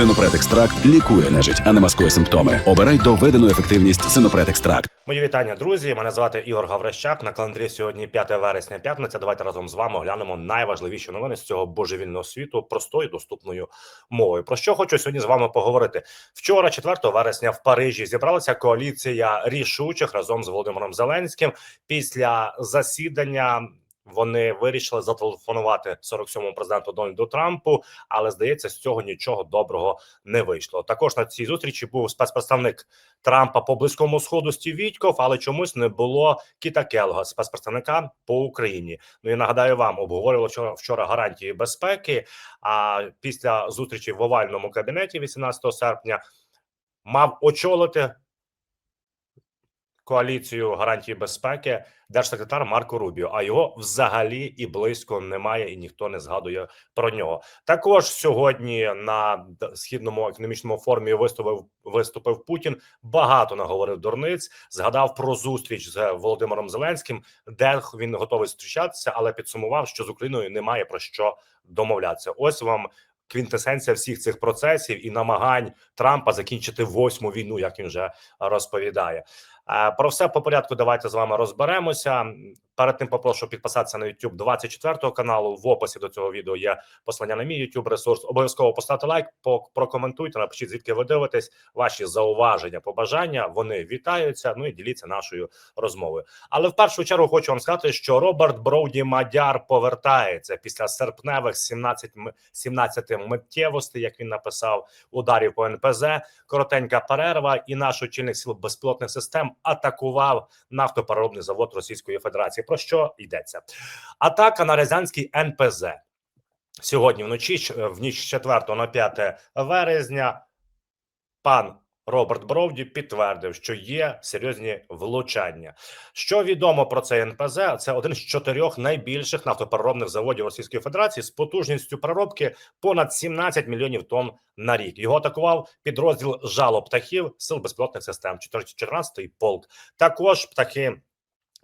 Синопред екстракт лікує нежить, а не маскує симптоми. Обирай доведену ефективність Синопред екстракт. Мої вітання, друзі. Мене звати Ігор Гаврищак. На календарі сьогодні 5 вересня, п'ятниця. Давайте разом з вами оглянемо найважливіші новини з цього божевільного світу простою доступною мовою. Про що хочу сьогодні з вами поговорити? Вчора, 4 вересня, в Парижі зібралася коаліція рішучих разом з Володимиром Зеленським після засідання. Вони вирішили зателефонувати 47-му президенту Дональду Трампу, але здається, з цього нічого доброго не вийшло. Також на цій зустрічі був спецпредставник Трампа по близькому сходу Стів Вітьков, але чомусь не було Кіта Келга, спецпредставника по Україні. Ну і нагадаю вам, обговорювали вчора, вчора гарантії безпеки. А після зустрічі в овальному кабінеті, 18 серпня, мав очолити коаліцію гарантії безпеки держсекретар Марко Рубіо. А його взагалі і близько немає, і ніхто не згадує про нього. Також сьогодні на східному економічному форумі виступив виступив Путін. Багато наговорив дурниць. Згадав про зустріч з Володимиром Зеленським, де він готовий зустрічатися, але підсумував, що з Україною немає про що домовлятися. Ось вам. Квінтесенція всіх цих процесів і намагань Трампа закінчити восьму війну, як він вже розповідає. Е, Про все по порядку. Давайте з вами розберемося. Перед тим попрошу підписатися на YouTube 24 каналу. В описі до цього відео є послання на мій YouTube ресурс. Обов'язково поставте лайк, прокоментуйте, напишіть звідки ви дивитесь. Ваші зауваження, побажання вони вітаються. Ну і діліться нашою розмовою. Але в першу чергу хочу вам сказати, що Роберт Броуді Мадяр повертається після серпневих 17, 17 миттєвостей, як він написав, ударів по НПЗ. Коротенька перерва, і наш очільник сил безпілотних систем атакував нафтопереробний завод Російської Федерації. Про що йдеться? Атака на Рязанський НПЗ сьогодні вночі, в ніч 4 на 5 вересня. Пан Роберт Бровді підтвердив, що є серйозні влучання. Що відомо про цей НПЗ? Це один з чотирьох найбільших нафтопереробних заводів Російської Федерації з потужністю переробки понад 17 мільйонів тонн на рік. Його атакував підрозділ жало птахів сил безпілотних систем 14-й полк. Також птахи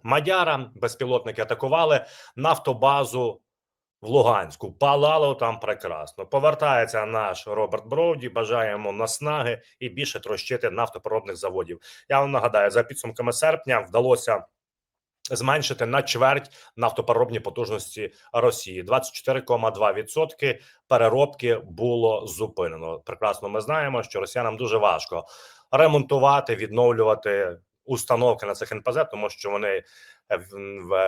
Мадяра безпілотники атакували нафтобазу в Луганську. Палало там прекрасно. Повертається наш Роберт Броуді. Бажаємо наснаги і більше трощити нафтопереробних заводів. Я вам нагадаю, за підсумками серпня вдалося. Зменшити на чверть нафтопереробні потужності Росії 24,2% переробки було зупинено. Прекрасно, ми знаємо, що росіянам дуже важко ремонтувати, відновлювати установки на цих НПЗ, тому що вони е,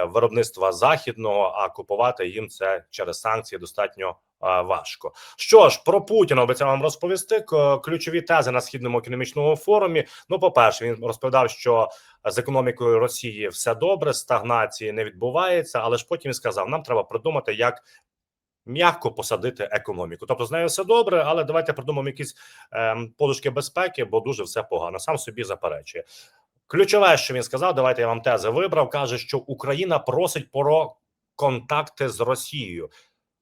виробництва західного, а купувати їм це через санкції достатньо важко. Що ж про Путіна обіцяв вам розповісти ключові тези на східному економічному форумі. Ну, по перше, він розповідав, що з економікою Росії все добре, стагнації не відбувається, але ж потім сказав: нам треба придумати, як. М'яко посадити економіку, тобто з нею все добре, але давайте придумаємо якісь ем, подушки безпеки, бо дуже все погано. Сам собі заперечує. Ключове, що він сказав, давайте я вам тези вибрав. каже, що Україна просить про контакти з Росією.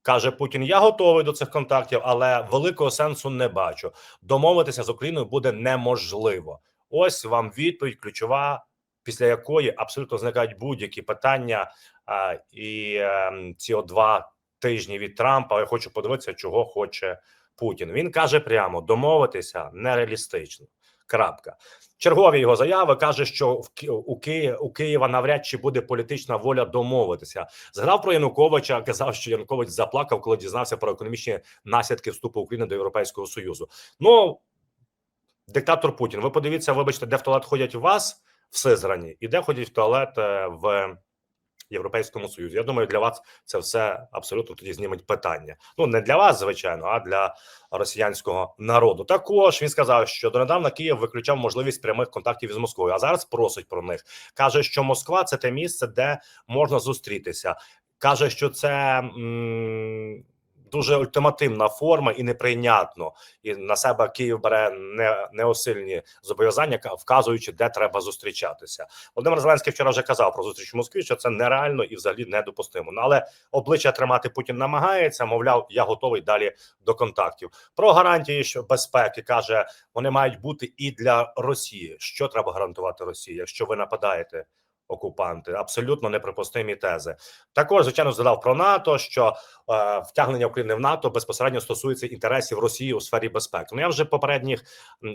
Каже Путін: Я готовий до цих контактів, але великого сенсу не бачу. Домовитися з Україною буде неможливо. Ось вам відповідь ключова, після якої абсолютно зникають будь-які питання. А, і ем, ці от два тижні від Трампа. Я хочу подивитися, чого хоче Путін. Він каже прямо: домовитися нереалістично. Крапка. Чергові його заяви каже, що в у, Ки... у Києва навряд чи буде політична воля домовитися. Згадав про Януковича, казав, що Янукович заплакав, коли дізнався про економічні наслідки вступу України до Європейського Союзу. Ну, диктатор Путін. Ви подивіться, вибачте, де в туалет ходять у вас в Сизрані, і де ходять в туалет е, в Європейському Союзі. Я думаю, для вас це все абсолютно тоді зніметь питання. Ну не для вас, звичайно, а для росіянського народу. Також він сказав, що донедавна Київ виключав можливість прямих контактів із Москвою, а зараз просить про них. каже, що Москва це те місце, де можна зустрітися. каже, що це. М- Дуже ультимативна форма і неприйнятно, і на себе Київ бере не неосильні зобов'язання, ка- вказуючи, де треба зустрічатися. Володимир Зеленський вчора вже казав про зустріч в Москві, що це нереально і взагалі недопустимо. Ну але обличчя тримати Путін намагається. Мовляв, я готовий далі до контактів. Про гарантії що безпеки каже, вони мають бути і для Росії. Що треба гарантувати Росії, якщо ви нападаєте окупанти. Абсолютно неприпустимі тези. Також звичайно згадав про НАТО, що е, втягнення України в НАТО безпосередньо стосується інтересів Росії у сфері безпеки. Ну я вже в попередніх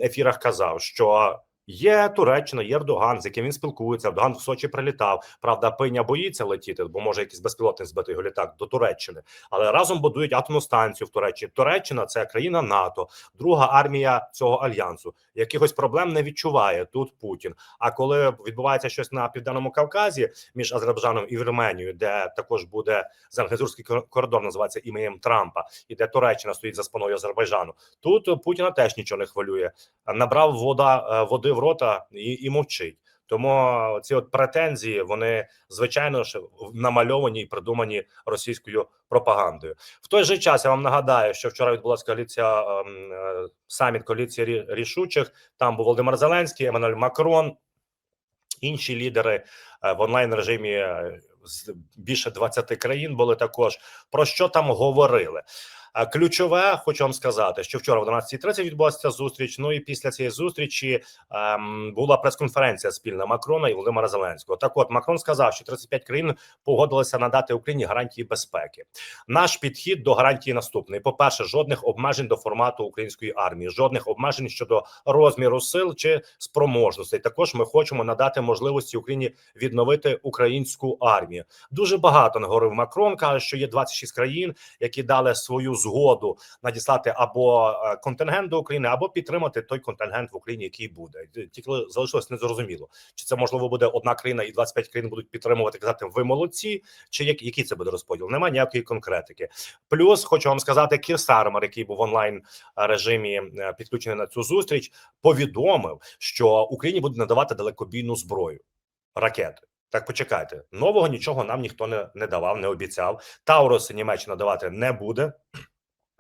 ефірах казав, що. Є Туреччина, є Ердоган, з яким він спілкується. Ердоган в Сочі прилітав. Правда, пиня боїться летіти, бо може якийсь безпілотник збити його літак до Туреччини. Але разом будують атомну станцію в Туреччині. Туреччина це країна НАТО, друга армія цього альянсу. Якихось проблем не відчуває тут Путін. А коли відбувається щось на південному Кавказі між Азербайджаном і Вірменією, де також буде Зангезурський коридор, називається іменем Трампа, і де Туреччина стоїть за спиною Азербайджану, тут Путіна теж нічого не хвилює. Набрав вода е, води в рота і, і мовчить. Тому ці от претензії вони звичайно ж намальовані і придумані російською пропагандою. В той же час я вам нагадаю, що вчора відбулася коаліція ем, е, саміт коаліції рі- рішучих. Там був Володимир Зеленський, Еммануель Макрон, інші лідери е, в онлайн режимі е, з більше 20 країн були також. Про що там говорили? Ключове, хочу вам сказати, що вчора в 12.30 відбулася зустріч. Ну і після цієї зустрічі ем, була прес-конференція спільна Макрона і Володимира Зеленського. Так, от Макрон сказав, що 35 країн погодилися надати Україні гарантії безпеки. Наш підхід до гарантії наступний: по перше, жодних обмежень до формату української армії, жодних обмежень щодо розміру сил чи спроможностей. Також ми хочемо надати можливості Україні відновити українську армію. Дуже багато наговорив Макрон. каже, що є 26 країн, які дали свою згоду надіслати або е, контингент до України, або підтримати той контингент в Україні, який буде. Тільки залишилось незрозуміло, чи це можливо буде одна країна і 25 країн будуть підтримувати, казати ви молодці, чи як, який це буде розподіл? Немає ніякої конкретики. Плюс хочу вам сказати, Кір Сармер, який був в онлайн режимі е, підключений на цю зустріч, повідомив, що Україні буде надавати далекобійну зброю ракети. Так, почекайте, нового нічого нам ніхто не, не давав, не обіцяв. Тауруси Німеччина давати не буде.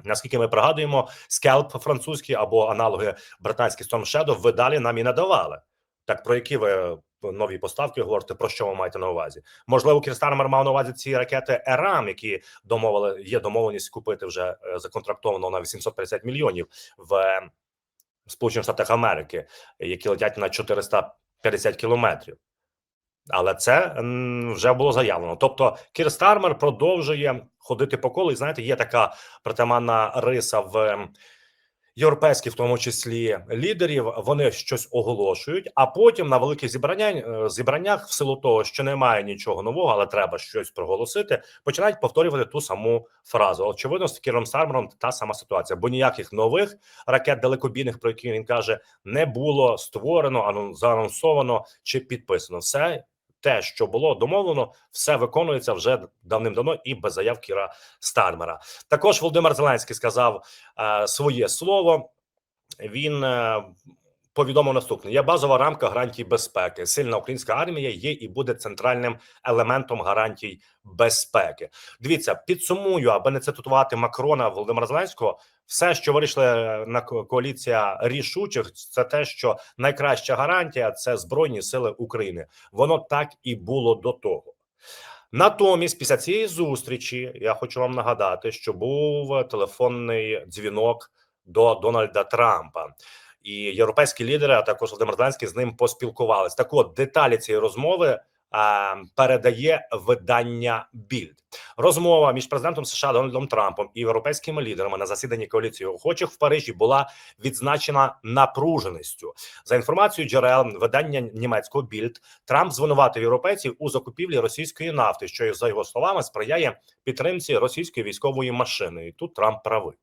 Наскільки ми пригадуємо, скелп французький або аналоги британських Storm Shadow ви далі нам і не давали. Так про які ви нові поставки говорите? Про що ви маєте на увазі? Можливо, Кірстармер мав на увазі ці ракети ЕРАМ, які домовили є домовленість купити вже е, законтрактовано на 850 мільйонів в е, Сполучених Штатах Америки, які летять на 450 кілометрів. Але це вже було заявлено. Тобто, Кір Стармер продовжує ходити по колу. І знаєте, є така притаманна риса в європейських, в тому числі лідерів. Вони щось оголошують, а потім на великих зібраннях е, зібраннях, в силу того, що немає нічого нового, але треба щось проголосити, починають повторювати ту саму фразу. Очевидно, з Кіром Стармером та сама ситуація, бо ніяких нових ракет далекобійних, про які він каже, не було створено, заанонсовано чи підписано. Все те, що було домовлено, все виконується вже давним-давно і без заяв Кіра Стармера. Також Володимир Зеленський сказав е, своє слово. Він е, повідомив наступне: є базова рамка гарантій безпеки. Сильна українська армія є і буде центральним елементом гарантій безпеки. Дивіться, підсумую, аби не цитувати Макрона Володимира Зеленського. Все, що вирішили на коаліція рішучих, це те, що найкраща гарантія це збройні сили України. Воно так і було до того. Натомість, після цієї зустрічі, я хочу вам нагадати, що був телефонний дзвінок до Дональда Трампа. І європейські лідери, а також Володимир Зеленський з ним поспілкувались. Так от деталі цієї розмови передає видання Більд. Розмова між президентом США Дональдом Трампом і європейськими лідерами на засіданні коаліції охочих в Парижі була відзначена напруженістю. За інформацією джерел видання німецького Більд, Трамп звинуватив європейців у закупівлі російської нафти, що за його словами сприяє підтримці російської військової машини. І тут Трамп правий.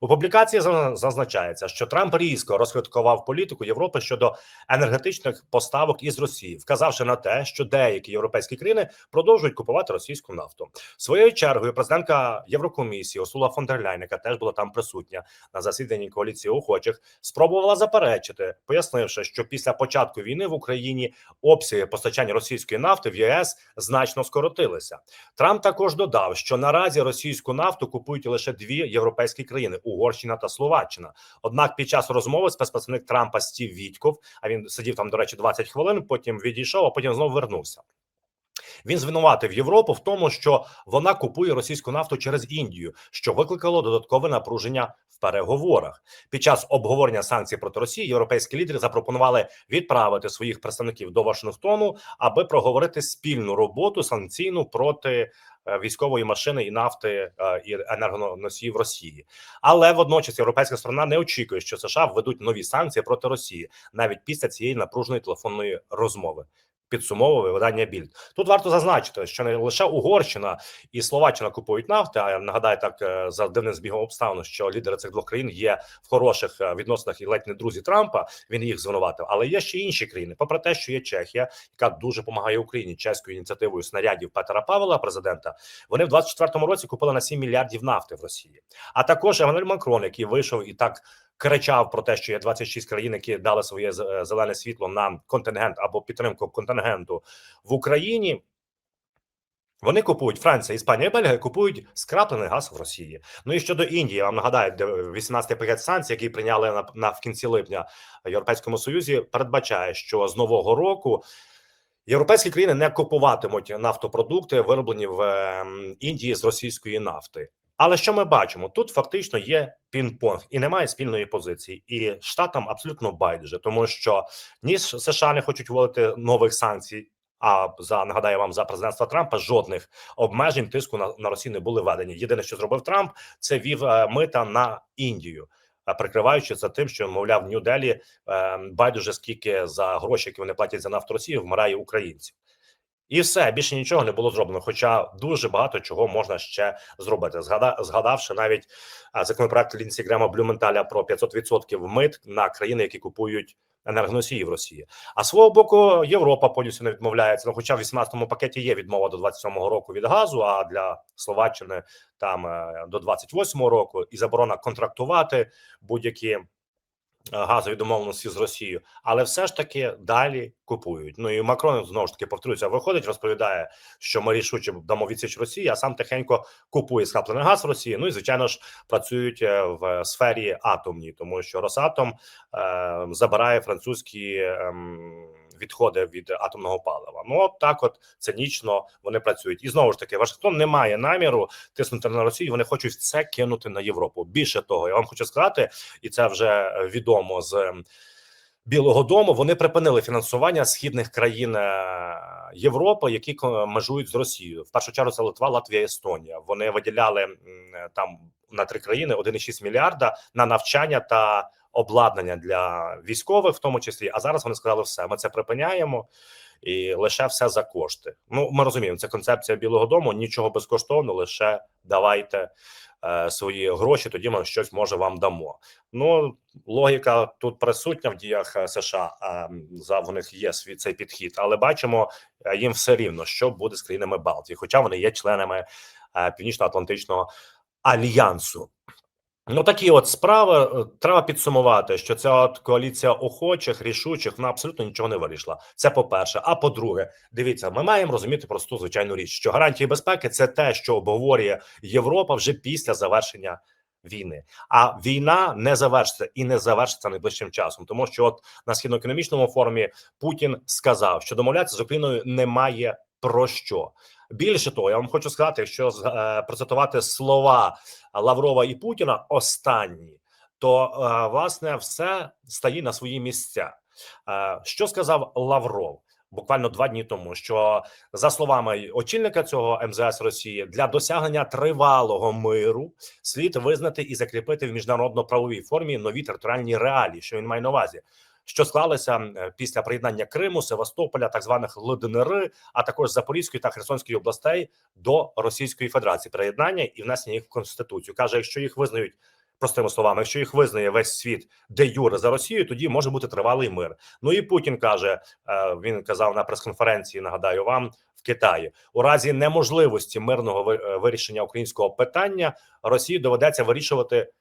У публікації зазначається, що Трамп різко розкриткував політику Європи щодо енергетичних поставок із Росії, вказавши на те, що деякі європейські країни продовжують купувати російську нафту. Своєю чергою президентка Єврокомісії Усула фон яка теж була там присутня на засіданні коаліції охочих, спробувала заперечити, пояснивши, що після початку війни в Україні обсяги постачання російської нафти в ЄС значно скоротилися. Трамп також додав, що наразі російську нафту купують лише дві європейські країни Угорщина та Словаччина. Однак, під час розмови спецпредставник Трампа Стів Вітьков, а він сидів там, до речі, 20 хвилин. Потім відійшов, а потім знову вернувся. Він звинуватив Європу в тому, що вона купує російську нафту через Індію, що викликало додаткове напруження в переговорах. Під час обговорення санкцій проти Росії європейські лідери запропонували відправити своїх представників до Вашингтону, аби проговорити спільну роботу санкційну проти е, військової машини і нафти е, і енергоносіїв Росії. Але водночас європейська сторона не очікує, що США введуть нові санкції проти Росії навіть після цієї напруженої телефонної розмови. Підсумовує видання Більд. Тут варто зазначити, що не лише Угорщина і Словаччина купують нафти. А я нагадаю так е, за дивним збігом обставин, що лідери цих двох країн є в хороших е, відносинах і ледь не друзі Трампа. Він їх звинуватив. Але є ще інші країни. Попри те, що є Чехія, яка дуже допомагає Україні чеською ініціативою снарядів Петра Павла, президента. Вони в 24-му році купили на 7 мільярдів нафти в Росії. А також Еммануель Макрон, який вийшов і так кричав про те, що є 26 країн, які дали своє е, зелене світло на контингент або підтримку контингенту в Україні. Вони купують Франція, Іспанія і Бельгія купують скраплений газ в Росії. Ну і щодо Індії, вам нагадаю, де 18-й пакет санкцій, який прийняли на, на в кінці липня в Європейському Союзі, передбачає, що з нового року європейські країни не купуватимуть нафтопродукти, вироблені в ем, Індії з російської нафти. Але що ми бачимо? Тут фактично є пінг-понг і немає спільної позиції, і штатам абсолютно байдуже, тому що ні США не хочуть вводити нових санкцій. А за нагадаю вам за президентства Трампа жодних обмежень тиску на, на Росію не були введені. Єдине, що зробив Трамп, це вів е, мита на Індію, е, прикриваючи це тим, що мовляв в Нью-Делі е, байдуже скільки за гроші, які вони платять за нафту Росії, вмирає українців. І все більше нічого не було зроблено. Хоча дуже багато чого можна ще зробити. Згада, згадавши навіть законопроект Лінсі Грема Блюменталя про 500% мит на країни, які купують енергоносії в Росії. А свого боку, Європа повністю не відмовляється. Ну, хоча в 18-му пакеті є відмова до 27-го року від газу, а для Словаччини там е, до 28-го року і заборона контрактувати будь-які газові домовленості з Росією, але все ж таки далі купують. Ну і Макрон знову ж таки повторюється, виходить, розповідає, що ми рішуче дамо відсіч Росії, а сам тихенько купує схаплений газ в Росії. Ну і звичайно ж працюють е, в сфері атомній, тому що Росатом е, забирає французькі. Е, Відходи від атомного палива, ну от так, от цинічно вони працюють, і знову ж таки, Вашингтон не має наміру тиснути на Росію. Вони хочуть це кинути на Європу. Більше того, я вам хочу сказати, і це вже відомо з ем, Білого Дому. Вони припинили фінансування східних країн е, Європи, які межують з Росією. В першу чергу це Литва, Латвія, Естонія. Вони виділяли там на три країни 1,6 мільярда на навчання та обладнання для військових, в тому числі. А зараз вони сказали, все, ми це припиняємо. І лише все за кошти. Ну ми розуміємо, це концепція Білого Дому. Нічого безкоштовно, лише давайте е, свої гроші. Тоді ми щось може вам дамо. Ну логіка тут присутня в діях е, США. А за в них є свій цей підхід, але бачимо е, їм все рівно, що буде з країнами Балтії, хоча вони є членами е, Північно-Атлантичного альянсу. Ну, такі от справи Е, треба підсумувати, що ця от коаліція охочих, рішучих, вона абсолютно нічого не вирішила. Це по-перше. А по-друге, дивіться, ми маємо розуміти просту звичайну річ, що гарантії безпеки це те, що обговорює Європа вже після завершення війни. А війна не завершиться і не завершиться найближчим часом, тому що от на східно-економічному форумі Путін сказав, що домовлятися з Україною немає про що. Більше того, я вам хочу сказати, якщо з- е, процитувати слова Лаврова і Путіна останні, то е, власне все стає на свої місця. Е, Що сказав Лавров? Буквально два дні тому, що за словами очільника цього МЗС Росії для досягнення тривалого миру слід визнати і закріпити в міжнародно-правовій формі нові територіальні реалії, що він має на увазі, що склалися е, після приєднання Криму, Севастополя, так званих ЛДНР, а також Запорізької та Херсонської областей до Російської Федерації, приєднання і внесення їх в конституцію. каже, якщо їх визнають. Простими словами, якщо їх визнає весь світ де юре за Росію, тоді може бути тривалий мир. Ну і Путін каже: е, він казав на прес-конференції. Нагадаю вам в Китаї у разі неможливості мирного е, вирішення українського питання Росії доведеться вирішувати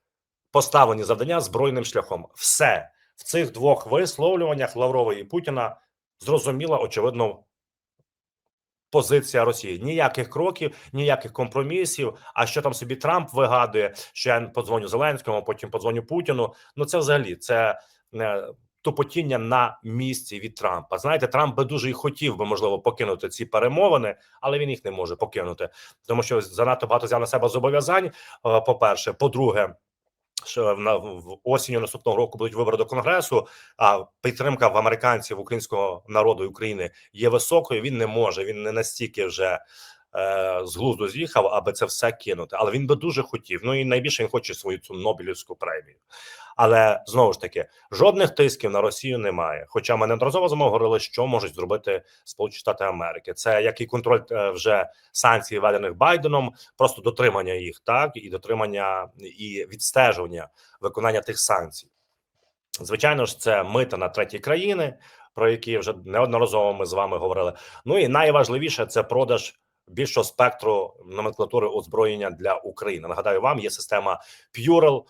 поставлені завдання збройним шляхом. Все в цих двох висловлюваннях Лаврова і Путіна зрозуміла очевидно позиція Росії. Ніяких кроків, ніяких компромісів. А що там собі Трамп вигадує, що я подзвоню Зеленському, потім подзвоню Путіну. Ну це взагалі це. е, тупотіння на місці від Трампа. Знаєте, Трамп би дуже і хотів би можливо покинути ці перемовини, але він їх не може покинути, тому що занадто багато взяв на себе зобов'язань. е, По перше, по-друге. Що на осінню наступного року будуть вибори до конгресу. А підтримка в американців українського народу і України є високою. Він не може. Він не настільки вже з глузду з'їхав, аби це все кинути. Але він би дуже хотів. Ну і найбільше він хоче свою цю Нобелівську премію. Але знову ж таки, жодних тисків на Росію немає. Хоча ми неодноразово з вами говорили, що можуть зробити Сполучені Штати Америки. Це як і контроль е, вже санкцій, введених Байденом, просто дотримання їх, так і дотримання і відстежування виконання тих санкцій. Звичайно ж, це мита на треті країни, про які вже неодноразово ми з вами говорили. Ну і найважливіше це продаж більшого спектру номенклатури озброєння для України. Нагадаю, вам є система П'юрел,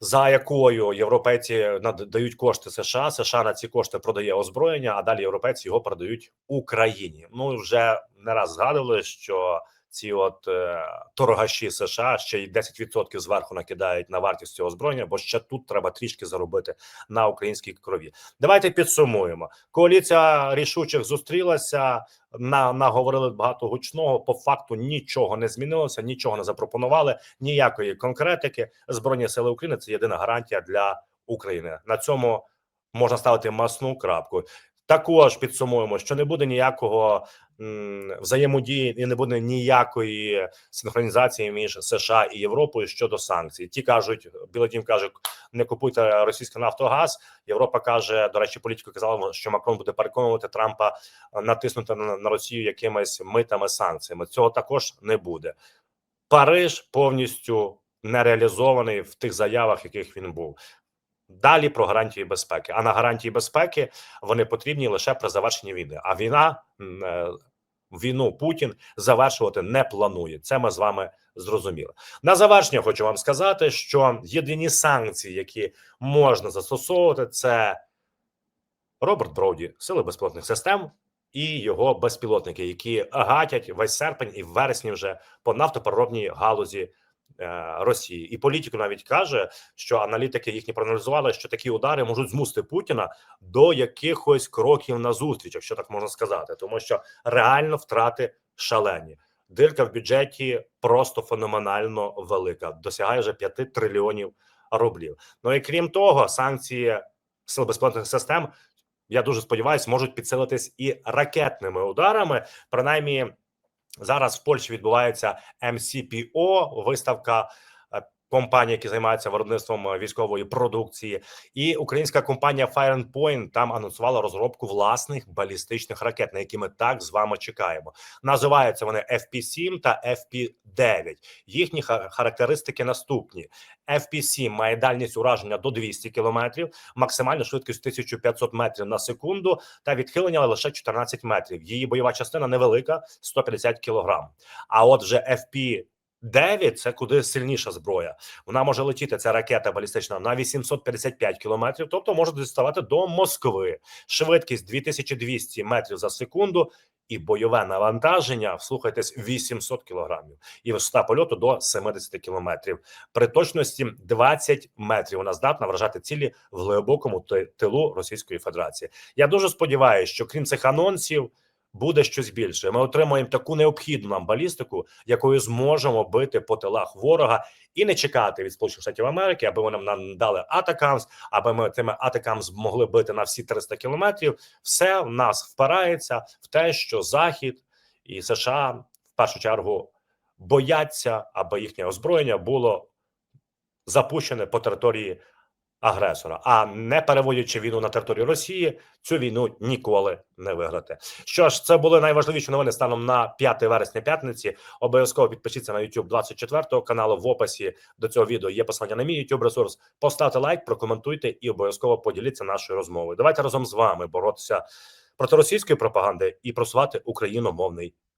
за якою європейці надають кошти США. США на ці кошти продає озброєння, а далі європейці його продають Україні. Ну вже не раз згадували, що ці от е, торгаші США ще й 10% зверху накидають на вартість цього озброєння, бо ще тут треба трішки заробити на українській крові. Давайте підсумуємо. Коаліція рішучих зустрілася. На наговорили багато гучного. По факту нічого не змінилося, нічого не запропонували, ніякої конкретики. Збройні сили України це єдина гарантія для України. На цьому можна ставити масну крапку. Також підсумуємо, що не буде ніякого м, взаємодії і не буде ніякої синхронізації між США і Європою щодо санкцій. Ті кажуть, Білий Дім каже, не купуйте російський нафтогаз. Європа каже, до речі, політику казала, що Макрон буде переконувати Трампа натиснути на, на Росію якимись митами санкціями. Цього також не буде. Париж повністю не реалізований в тих заявах, яких він був. Далі про гарантії безпеки. А на гарантії безпеки вони потрібні лише при завершенні війни. А війна е, війну Путін завершувати не планує. Це ми з вами зрозуміли. На завершення хочу вам сказати, що єдині санкції, які можна застосовувати, це Роберт Броуді, сили безпілотних систем і його безпілотники, які гатять весь серпень і вересні вже по нафтопереробній галузі Росії. І політику навіть каже, що аналітики їхні проаналізували, що такі удари можуть змусити Путіна до якихось кроків на зустріч, якщо так можна сказати, тому що реально втрати шалені. Дирка в бюджеті просто феноменально велика, досягає вже 5 трильйонів рублів. Ну і крім того, санкції сил безпілотних систем. Я дуже сподіваюся, можуть підсилитись і ракетними ударами. Принаймні, зараз в Польщі відбувається MCPO, виставка компаній, які займаються виробництвом е, військової продукції, і українська компанія Fire and Point там анонсувала розробку власних балістичних ракет, на які ми так з вами чекаємо. Називаються вони FP7 та FP9. Їхні характеристики наступні: FP7 має дальність ураження до 200 кілометрів, максимальну швидкість 1500 метрів на секунду та відхилення лише 14 метрів. Її бойова частина невелика 150 кілограм. А от вже FP 9 – це куди сильніша зброя. Вона може летіти. Ця ракета балістична на 855 кілометрів, тобто може діставати до Москви. Швидкість 2200 метрів за секунду. І бойове навантаження, вслухайтесь, 800 кілограмів, і висота польоту до 70 кілометрів. При точності 20 метрів вона здатна вражати цілі в глибокому тилу Російської Федерації. Я дуже сподіваюся, що крім цих анонсів буде щось більше. Ми отримаємо таку необхідну нам балістику, якою зможемо бити по тилах ворога і не чекати від Сполучених Штатів Америки, аби вони нам дали атакамс, аби ми тими атакамс змогли бити на всі 300 кілометрів. Все в нас впирається в те, що Захід і США в першу чергу бояться, аби їхнє озброєння було запущене по території агресора, а не переводячи війну на територію Росії, цю війну ніколи не виграти. Що ж, це були найважливіші новини станом на 5 вересня п'ятниці. Обов'язково підпишіться на YouTube 24 каналу. В описі до цього відео є посилання на мій YouTube ресурс. Поставте лайк, прокоментуйте і обов'язково поділіться нашою розмовою. Давайте разом з вами боротися проти російської пропаганди і просувати україномовний